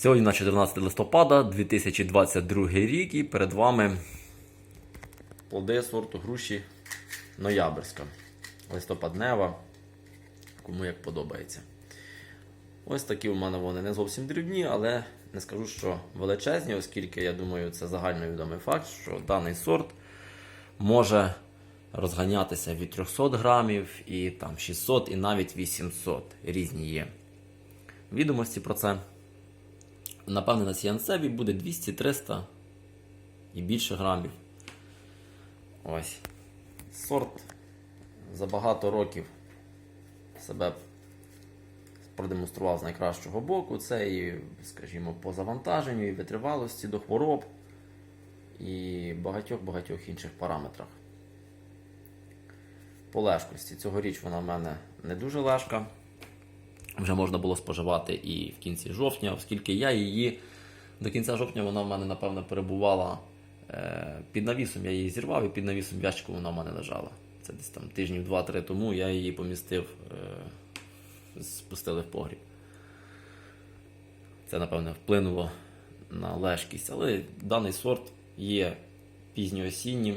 Сьогодні на 14 листопада 2022 рік і перед вами плоди сорту груші Ноябрьська. Листопаднева, кому як подобається. Ось такі у мене вони не зовсім дрібні, але не скажу, що величезні, оскільки я думаю, це загальновідомий факт, що даний сорт може розганятися від 300 грамів і там 600 і навіть 800. Різні є відомості про це. Напевне, на сіянцеві буде 200-300 і більше грамів. Ось. Сорт за багато років себе продемонстрував з найкращого боку. Це і, скажімо, по завантаженню, і витривалості до хвороб, і багатьох-багатьох інших параметрах. По лежкості. Цьогоріч вона в мене не дуже лежка. Вже можна було споживати і в кінці жовтня, оскільки я її до кінця жовтня вона в мене, напевно, перебувала е, під навісом. Я її зірвав і під навісом в ящику вона в мене лежала. Це десь там тижнів 2-3 тому я її помістив, е, спустили в погріб. Це, напевне, вплинуло на лежкість. Але даний сорт є пізньоосіннім,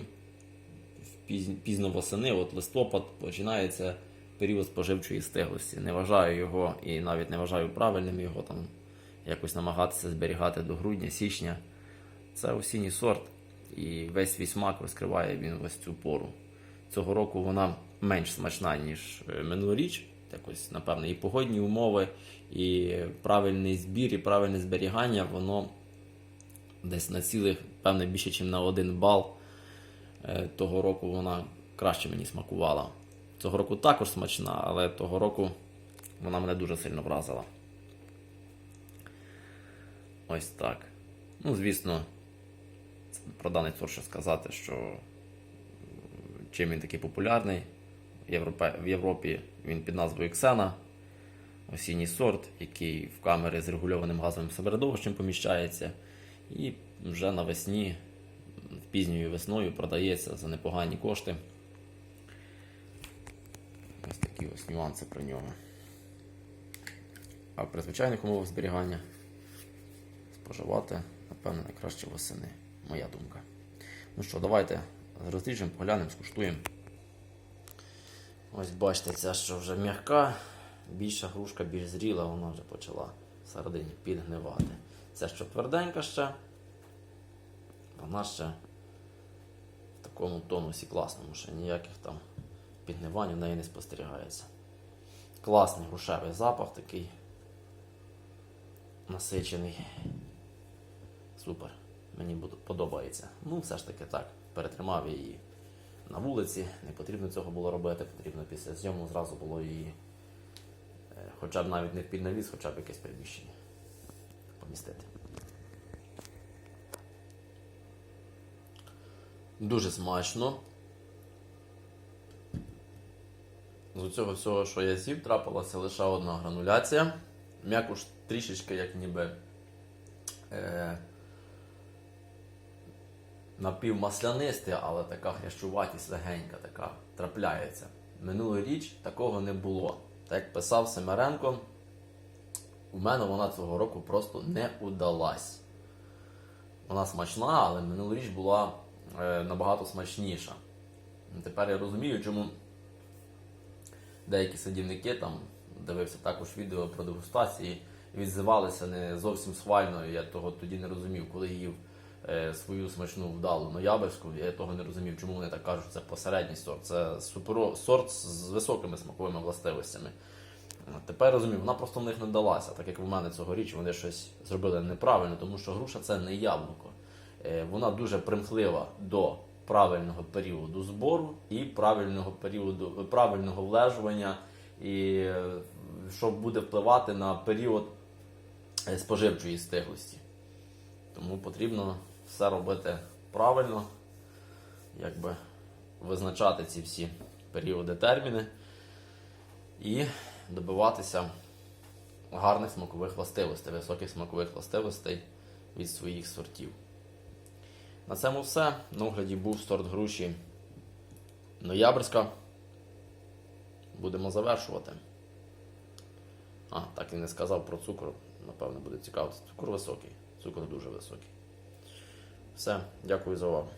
пізно восени, от листопад починається період споживчої стиглості. Не вважаю його і навіть не вважаю правильним його там якось намагатися зберігати до грудня, січня. Це осінній сорт, і весь свій смак розкриває він ось цю пору. Цього року вона менш смачна, ніж е, минулоріч. Якось, напевно, і погодні умови, і правильний збір, і правильне зберігання, воно десь на цілих, певне, більше, ніж на один бал е, того року вона краще мені смакувала. Цього року також смачна, але того року вона мене дуже сильно вразила. Ось так. Ну, звісно, про даний сорт ще сказати, що чим він такий популярний. В Європі він під назвою Ксена. Осінній сорт, який в камери з регульованим газовим середовищем поміщається. І вже навесні, пізньою весною продається за непогані кошти. Такі ось нюанси про нього. А при звичайних умовах зберігання споживати, напевно, найкраще восени. Моя думка. Ну що, давайте розріжемо, поглянемо, скуштуємо. Ось бачите, ця що вже м'яка, більша грушка більш зріла, вона вже почала всередині підгнивати. Це що тверденька ще, вона ще в такому тонусі класному, ще ніяких там підгнивань в неї не спостерігається. Класний грушевий запах такий насичений. Супер. Мені подобається. Ну, все ж таки так. Перетримав її на вулиці. Не потрібно цього було робити. Потрібно після зйому зразу було її, е, хоча б навіть не в піднавіс, хоча б якесь приміщення помістити. Дуже смачно. З цього всього, що я з'їв, трапилася лише одна грануляція. М'якуш трішечки, як ніби е, напівмаслянистий, але така хрящуватість легенька така трапляється. Минулоріч такого не було. Так як писав Семеренко, у мене вона цього року просто не удалась. Вона смачна, але минулоріч була е, набагато смачніша. Тепер я розумію, чому деякі садівники там дивився також відео про дегустації, відзивалися не зовсім схвально. Я того тоді не розумів, коли їв е, свою смачну вдалу ноябрьську. Я того не розумів, чому вони так кажуть, це посередній сорт. Це суперо, сорт з високими смаковими властивостями. Тепер розумію, вона просто в них не далася, так як в мене цьогоріч вони щось зробили неправильно, тому що груша це не яблуко. Е, Вона дуже примхлива до правильного періоду збору і правильного періоду правильного влежування, і е, що буде впливати на період е, споживчої стиглості. Тому потрібно все робити правильно, якби визначати ці всі періоди терміни і добиватися гарних смакових властивостей, високих смакових властивостей від своїх сортів. На цьому все. На огляді був сорт груші Ноябрьська. Будемо завершувати. А, так і не сказав про цукор. напевно, буде цікаво. Цукор високий, цукор дуже високий. Все, дякую за увагу.